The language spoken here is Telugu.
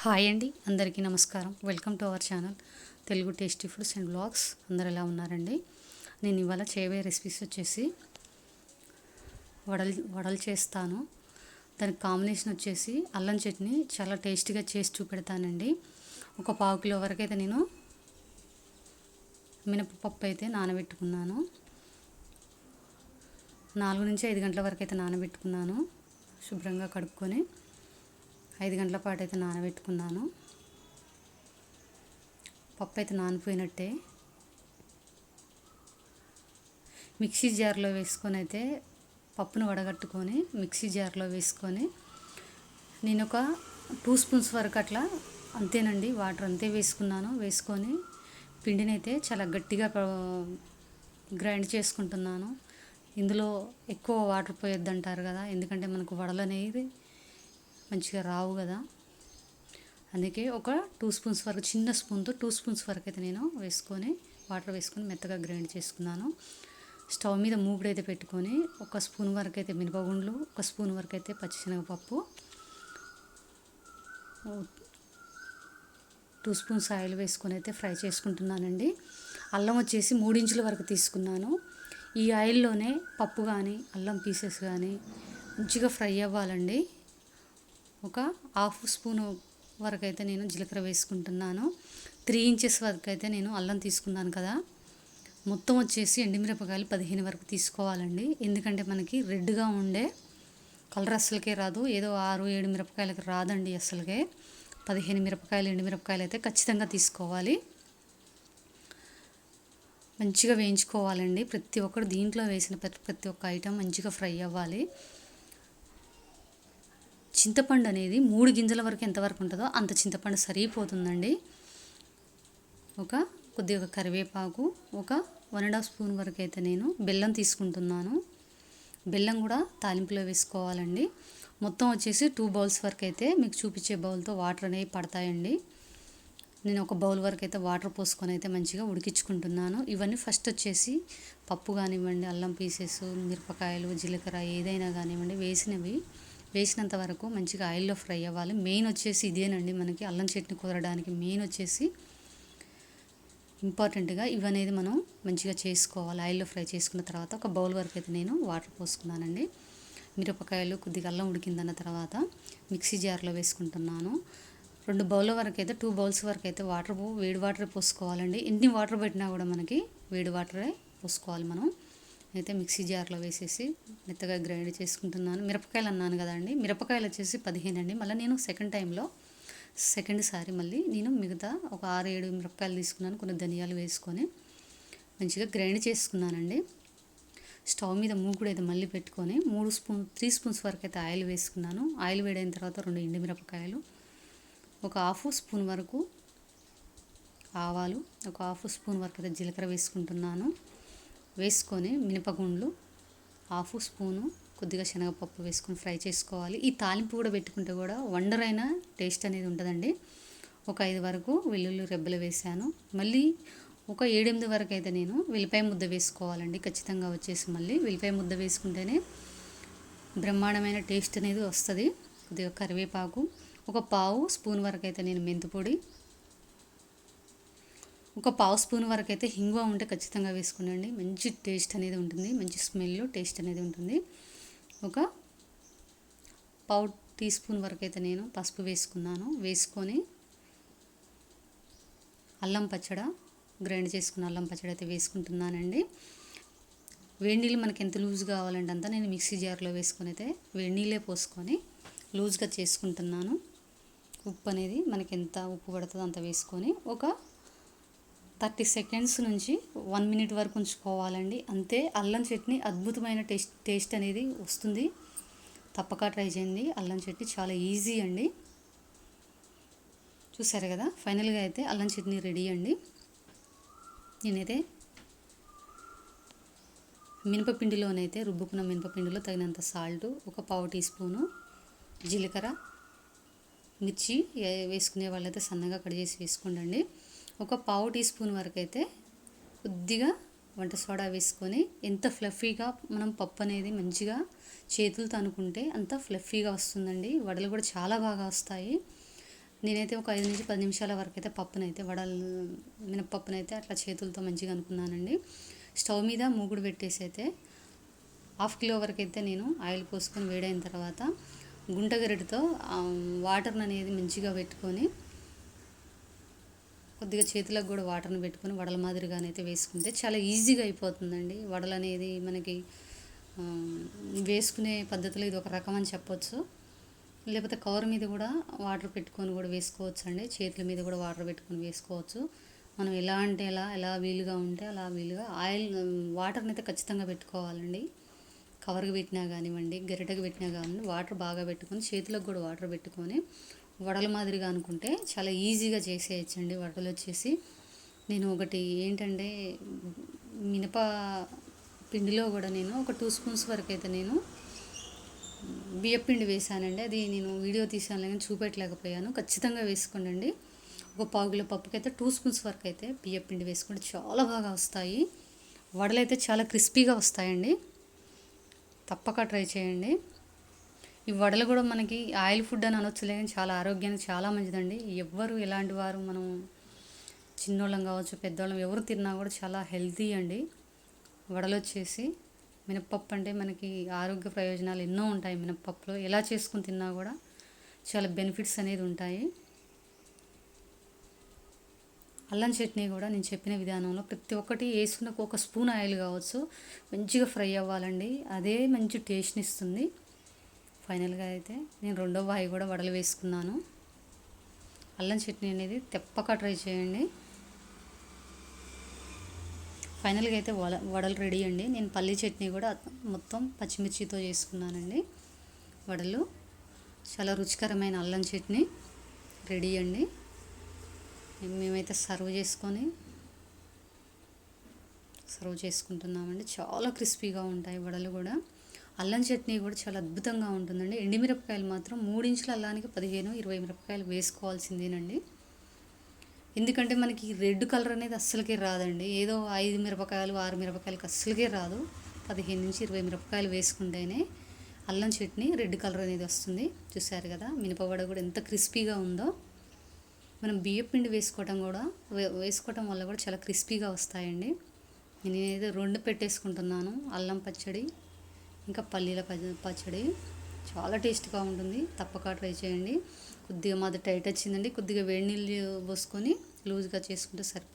హాయ్ అండి అందరికీ నమస్కారం. Welcome to our channel Telugu tasty foods and vlogs అందరు ఎలా ఉన్నారండి? నేను ఇవాళ చేయబోయే రెసిపీస్ వచ్చేసి వడలు వడలు చేస్తాను. దానికి కాంబినేషన్ వచ్చేసి అల్లం చట్నీ చాలా టేస్టీగా చేసి చూపెడతానండి. ఒక పావు కిలో వరకు అయితే నేను మినపప్పు అయితే నానబెట్టుకున్నాను. నాలుగు నుంచి ఐదు గంటల వరకు అయితే నానబెట్టుకున్నాను శుభ్రంగా కడుక్కొని. ఐదు గంటల పాటు అయితే నానబెట్టుకున్నాను. పప్పు అయితే నానిపోయినట్టే. మిక్సీ జార్లో వేసుకొని అయితే పప్పును వడగట్టుకొని మిక్సీ జార్లో వేసుకొని నేను ఒక టూ స్పూన్స్ వరకు అట్లా అంతేనండి వాటర్ అంతే వేసుకున్నాను. వేసుకొని పిండిని అయితే చాలా గట్టిగా గ్రైండ్ చేసుకుంటున్నాను. ఇందులో ఎక్కువ వాటర్ పోయొద్దంటారు కదా ఎందుకంటే మనకు వడలు అనేది మంచిగా రావు కదా. అందుకే ఒక టూ స్పూన్స్ వరకు చిన్న స్పూన్తో టూ స్పూన్స్ వరకు అయితే నేను వేసుకొని వాటర్ వేసుకొని మెత్తగా గ్రైండ్ చేసుకున్నాను. స్టవ్ మీద మూగుడు అయితే పెట్టుకొని ఒక స్పూన్ వరకు అయితే మినపగుండ్లు ఒక స్పూన్ వరకు అయితే పచ్చిశనగపప్పు టూ స్పూన్స్ ఆయిల్ వేసుకొని అయితే ఫ్రై చేసుకుంటున్నానండి. అల్లం వచ్చేసి మూడించుల వరకు తీసుకున్నాను. ఈ ఆయిల్లోనే పప్పు కానీ అల్లం పీసెస్ కానీ మంచిగా ఫ్రై అవ్వాలండి. ఒక హాఫ్ స్పూన్ వరకు అయితే నేను జీలకర్ర వేసుకుంటున్నాను. త్రీ ఇంచెస్ వరకు అయితే నేను అల్లం తీసుకున్నాను కదా. మొత్తం వచ్చేసి ఎండుమిరపకాయలు పదిహేను వరకు తీసుకోవాలండి. ఎందుకంటే మనకి రెడ్గా ఉండే కలర్ అస్సలకే రాదు. ఏదో ఆరు ఏడు మిరపకాయలకి రాదండి అసలుకే పదిహేను మిరపకాయలు ఎండుమిరపకాయలు అయితే ఖచ్చితంగా తీసుకోవాలి. మంచిగా వేయించుకోవాలండి. ప్రతి ఒక్కరు దీంట్లో వేసిన ప్రతి ప్రతి ఒక్క ఐటెం మంచిగా ఫ్రై అవ్వాలి. చింతపండు అనేది మూడు గింజల వరకు ఎంతవరకు ఉంటుందో అంత చింతపండు సరిపోతుందండి ఒక కొద్దిగా కరివేపాకు ఒక వన్ అండ్ హాఫ్ స్పూన్ వరకు అయితే నేను బెల్లం తీసుకుంటున్నాను. బెల్లం కూడా తాలింపులో వేసుకోవాలండి. మొత్తం వచ్చేసి టూ బౌల్స్ వరకు అయితే మీకు చూపించే బౌల్తో వాటర్ అనేవి పడతాయండి. నేను ఒక బౌల్ వరకు అయితే వాటర్ పోసుకొని అయితే మంచిగా ఉడికించుకుంటున్నాను. ఇవన్నీ ఫస్ట్ వచ్చేసి పప్పు కానివ్వండి అల్లం పీసెస్ మిరపకాయలు జీలకర్ర ఏదైనా కానివ్వండి వేసినవి వేసినంత వరకు మంచిగా ఆయిల్లో ఫ్రై అవ్వాలి. మెయిన్ వచ్చేసి ఇదేనండి మనకి అల్లం చట్నీ కుదరడానికి మెయిన్ వచ్చేసి ఇంపార్టెంట్గా ఇవనేది మనం మంచిగా చేసుకోవాలి. ఆయిల్లో ఫ్రై చేసుకున్న తర్వాత ఒక బౌల్ వరకు అయితే నేను వాటర్ పోసుకున్నానండి. మిరపకాయలు కొద్దిగా అల్లం ఉడికిందన్న తర్వాత మిక్సీ జార్లో వేసుకుంటున్నాను. రెండు బౌల్ వరకు అయితే టూ బౌల్స్ వరకు అయితే వాటర్ వేడి వాటర్ పోసుకోవాలండి. ఎన్ని వాటర్ పెట్టినా కూడా మనకి వేడి వాటరే పోసుకోవాలి మనం. అయితే మిక్సీ జార్లో వేసేసి మెత్తగా గ్రైండ్ చేసుకుంటున్నాను. మిరపకాయలు అన్నాను కదండి మిరపకాయలు వచ్చేసి పదిహేను అండి. మళ్ళీ నేను సెకండ్ టైంలో సెకండ్ సారి మళ్ళీ నేను మిగతా ఒక ఆరు ఏడు మిరపకాయలు తీసుకున్నాను. కొన్ని ధనియాలు వేసుకొని మంచిగా గ్రైండ్ చేసుకున్నానండి. స్టవ్ మీద మూకుడు అయితే మళ్ళీ పెట్టుకొని మూడు స్పూన్ త్రీ స్పూన్స్ వరకు అయితే ఆయిల్ వేసుకున్నాను. ఆయిల్ వేడైన తర్వాత రెండు ఎండు మిరపకాయలు ఒక హాఫ్ స్పూన్ వరకు ఆవాలు ఒక హాఫ్ స్పూన్ వరకు అయితే జీలకర్ర వేసుకుంటున్నాను. వేసుకొని మినపగుండ్లు హాఫ్ స్పూను కొద్దిగా శనగపప్పు వేసుకొని ఫ్రై చేసుకోవాలి. ఈ తాలింపు కూడా పెట్టుకుంటే కూడా వండర్ అయిన టేస్ట్ అనేది ఉంటుందండి. ఒక ఐదు వరకు వెల్లుల్లి రెబ్బలు వేసాను మళ్ళీ ఒక ఏడెనిమిది వరకు అయితే నేను వెల్లిపాయ ముద్ద వేసుకోవాలండి. ఖచ్చితంగా వచ్చేసి మళ్ళీ వెల్లిపాయ ముద్ద వేసుకుంటేనే బ్రహ్మాండమైన టేస్ట్ అనేది వస్తుంది. కొద్దిగా కరివేపాకు ఒక పావు స్పూన్ వరకు అయితే నేను మెంతిపొడి ఒక పావు స్పూన్ వరకు అయితే హింగువ ఉంటే ఖచ్చితంగా వేసుకునండి. మంచి టేస్ట్ అనేది ఉంటుంది. మంచి స్మెల్ టేస్ట్ అనేది ఉంటుంది. ఒక పావు టీ స్పూన్ వరకు అయితే నేను పసుపు వేసుకున్నాను. వేసుకొని అల్లం పచ్చడ గ్రైండ్ చేసుకున్న అల్లం పచ్చడి అయితే వేసుకుంటున్నానండి. వేడి నీళ్ళు మనకి ఎంత లూజ్ కావాలంటే అంతా నేను మిక్సీ జార్లో వేసుకొని అయితే వేడి నీళ్ళే పోసుకొని లూజ్గా చేసుకుంటున్నాను. ఉప్పు అనేది మనకి ఎంత ఉప్పు పడుతుందో అంత వేసుకొని ఒక థర్టీ సెకండ్స్ నుంచి వన్ మినిట్ వరకు ఉంచుకోవాలండి. అంతే అల్లం చట్నీ అద్భుతమైన టేస్ట్ టేస్ట్ అనేది వస్తుంది. తప్పక ట్రై చేయండి. అల్లం చట్నీ చాలా ఈజీ అండి. చూసారు కదా? ఫైనల్గా అయితే అల్లం చట్నీ రెడీ అండి. నేనైతే మినపపిండిలోనైతే రుబ్బుకున్న మినపపిండిలో తగినంత సాల్ట్ ఒక పావు టీ స్పూను జీలకర్ర మిర్చి వేసుకునే వాళ్ళైతే సన్నగా కట్ చేసి వేసుకోండి ఒక పావు టీ స్పూన్ వరకు అయితే కొద్దిగా వంట సోడా వేసుకొని ఎంత ఫ్లఫీగా మనం పప్పు అనేది మంచిగా చేతులతో అనుకుంటే అంత ఫ్లఫీగా వస్తుందండి. వడలు కూడా చాలా బాగా వస్తాయి. నేనైతే ఒక ఐదు నుంచి పది నిమిషాల వరకు అయితే పప్పునైతే వడలు మినపప్పునైతే అట్లా చేతులతో మంచిగా అనుకున్నానండి. స్టవ్ మీద మూగుడు పెట్టేసి అయితే హాఫ్ కిలో వరకు అయితే నేను ఆయిల్ పోసుకొని వేడైన తర్వాత గుంటగరిటితో వాటర్ అనేది మంచిగా పెట్టుకొని కొద్దిగా చేతులకు కూడా వాటర్ని పెట్టుకొని వడల మాదిరిగానైతే వేసుకుంటే చాలా ఈజీగా అయిపోతుందండి. వడలు అనేది మనకి వేసుకునే పద్ధతిలో ఇది ఒక రకం అని చెప్పొచ్చు. లేకపోతే కవర్ మీద కూడా వాటర్ పెట్టుకొని కూడా వేసుకోవచ్చు అండి చేతుల మీద కూడా వాటర్ పెట్టుకొని వేసుకోవచ్చు. మనం ఎలా అంటే ఎలా ఎలా వీలుగా ఉంటే అలా వీలుగా ఆయిల్ వాటర్ని అయితే ఖచ్చితంగా పెట్టుకోవాలండి. కవర్కి పెట్టినా కానివ్వండి గరిటకు పెట్టినా కానివ్వండి వాటర్ బాగా పెట్టుకొని చేతులకు కూడా వాటర్ పెట్టుకొని వడల మాదిరిగా అనుకుంటే చాలా ఈజీగా చేసేయచ్చండి వడలు వచ్చేసి. నేను ఒకటి ఏంటంటే మినప పిండిలో కూడా నేను ఒక టూ స్పూన్స్ వరకు అయితే నేను బియ్యపిండి వేసానండి. అది నేను వీడియో తీసాను కానీ చూపెట్టలేకపోయాను. ఖచ్చితంగా వేసుకోండి ఒక పావు కిలో పప్పుకైతే టూ స్పూన్స్ వరకు అయితే బియ్యపిండి వేసుకుంటే చాలా బాగా వస్తాయి. వడలు అయితే చాలా క్రిస్పీగా వస్తాయండి. తప్పక ట్రై చేయండి. ఈ వడలు కూడా మనకి ఆయిల్ ఫుడ్ అని అనొచ్చులే కానీ చాలా ఆరోగ్యానికి చాలా మంచిదండి. ఎవ్వరు ఎలాంటి వారు మనం చిన్నోళ్ళం కావచ్చు పెద్దోళ్ళం ఎవరు తిన్నా కూడా చాలా హెల్తీ అండి. వడలు వచ్చేసి మినప్పప్పు అంటే మనకి ఆరోగ్య ప్రయోజనాలు ఎన్నో ఉంటాయి మినప్పప్పులో. ఎలా చేసుకుని తిన్నా కూడా చాలా బెనిఫిట్స్ అనేది ఉంటాయి. అల్లం చట్నీ కూడా నేను చెప్పిన విధానంలో ప్రతి ఒక్కటి వేసుకున్న ఒక స్పూన్ ఆయిల్ కావచ్చు మంచిగా ఫ్రై అవ్వాలండి. అదే మంచి టేస్ట్ని ఇస్తుంది. ఫైనల్గా అయితే నేను రెండో వాయి కూడా వడలు వేసుకున్నాను. అల్లం చట్నీ అనేది తెప్పక ట్రై చేయండి. ఫైనల్గా అయితే వడ వడలు రెడీ అండి. నేను పల్లీ చట్నీ కూడా మొత్తం పచ్చిమిర్చితో చేసుకున్నానండి. వడలు చాలా రుచికరమైన అల్లం చట్నీ రెడీ అండి. మేమైతే సర్వ్ చేసుకొని సర్వ్ చేసుకుంటున్నామండి. చాలా క్రిస్పీగా ఉంటాయి వడలు కూడా. అల్లం చట్నీ కూడా చాలా అద్భుతంగా ఉంటుందండి. ఎండిమిరపకాయలు మాత్రం మూడించుల అల్లానికి పదిహేను ఇరవై మిరపకాయలు వేసుకోవాల్సిందేనండి. ఎందుకంటే మనకి రెడ్ కలర్ అనేది అస్సలకే రాదండి. ఏదో ఐదు మిరపకాయలు ఆరు మిరపకాయలకు అస్సలకే రాదు. పదిహేను నుంచి ఇరవై మిరపకాయలు వేసుకుంటేనే అల్లం చట్నీ రెడ్ కలర్ అనేది వస్తుంది. చూసారు కదా మినపవడ కూడా ఎంత క్రిస్పీగా ఉందో. మనం బియ్యం పిండి వేసుకోవటం కూడా వే- వేసుకోవటం వల్ల కూడా చాలా క్రిస్పీగా వస్తాయండి. నేనైతే రెండు పెట్టేసుకుంటున్నాను. అల్లం పచ్చడి ఇంకా పల్లీల పచ్చడి చాలా టేస్ట్గా ఉంటుంది. తప్పక ట్రై చేయండి. కొద్దిగా మాది టైట్ వచ్చిందండి. కొద్దిగా వేడి నీళ్ళు పోసుకొని లూజ్గా చేసుకుంటే సరిపో